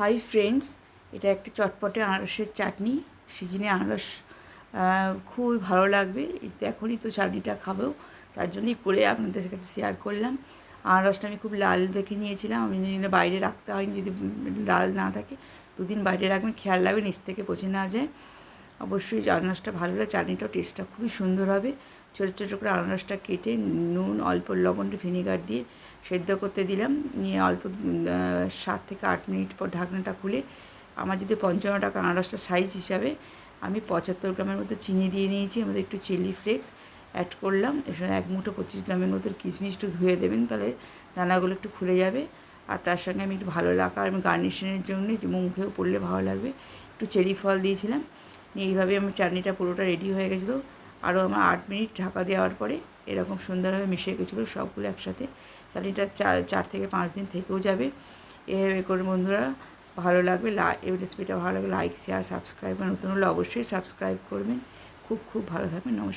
Hi friends এটা একটা চটপটে আনারসের চাটনি। সিজনে আনারস খুবই ভালো লাগবে। এখনই তো চাটনিটা খাব। তার জন্যই করে আপনাদের কাছে শেয়ার করলাম। আনারসটা আমি খুব লাল দেখে নিয়েছিলাম। আমি বাইরে রাখতে হয়নি। যদি লাল না থাকে, দুদিন বাইরে রাখবেন। খেয়াল রাখবেন, নিচ থেকে পচে না যায়। অবশ্যই আনারসটা ভালো লাগে, চাটনিটাও টেস্টটা খুবই সুন্দর হবে। ছোটো ছোটো করে আনারসটা কেটে নুন, অল্প লবণ ভিনেগার দিয়ে সেদ্ধ করতে দিলাম। নিয়ে অল্প সাত থেকে আট মিনিট পর ঢাকনাটা খুলে আমার যদি পঞ্চান্ন টাকা আনারসটা সাইজ হিসাবে আমি পঁচাত্তর গ্রামের মতো চিনি দিয়ে নিয়েছি আমাদের একটু চিলি ফ্লেক্স অ্যাড করলাম। এর সঙ্গে এক মুঠো পঁচিশ গ্রামের মতো কিশমিশ একটু ধুয়ে দেবেন, তাহলে দানাগুলো একটু খুলে যাবে। আর তার সঙ্গে আমি একটু ভালো লাগা আমি গার্নিশনের জন্য মুখেও পড়লে ভালো লাগবে। একটু চেরি ফল দিয়েছিলাম। নিয়ে এইভাবে আমার চাটনিটা পুরোটা রেডি হয়ে গেছিল। আরও আমার আট মিনিট ঢাকা দেওয়ার পরে এরকম সুন্দরভাবে মিশে গেছিল সবগুলো একসাথে। চাটনিটা চার থেকে পাঁচ দিন থেকেও যাবে। এভাবে করে বন্ধুরা, ভালো লাগবে এই রেসিপিটা ভালো লাগবে লাইক শেয়ার সাবস্ক্রাইব নতুন হলে অবশ্যই সাবস্ক্রাইব করবেন। খুব খুব ভালো থাকবেন। নমস্কার।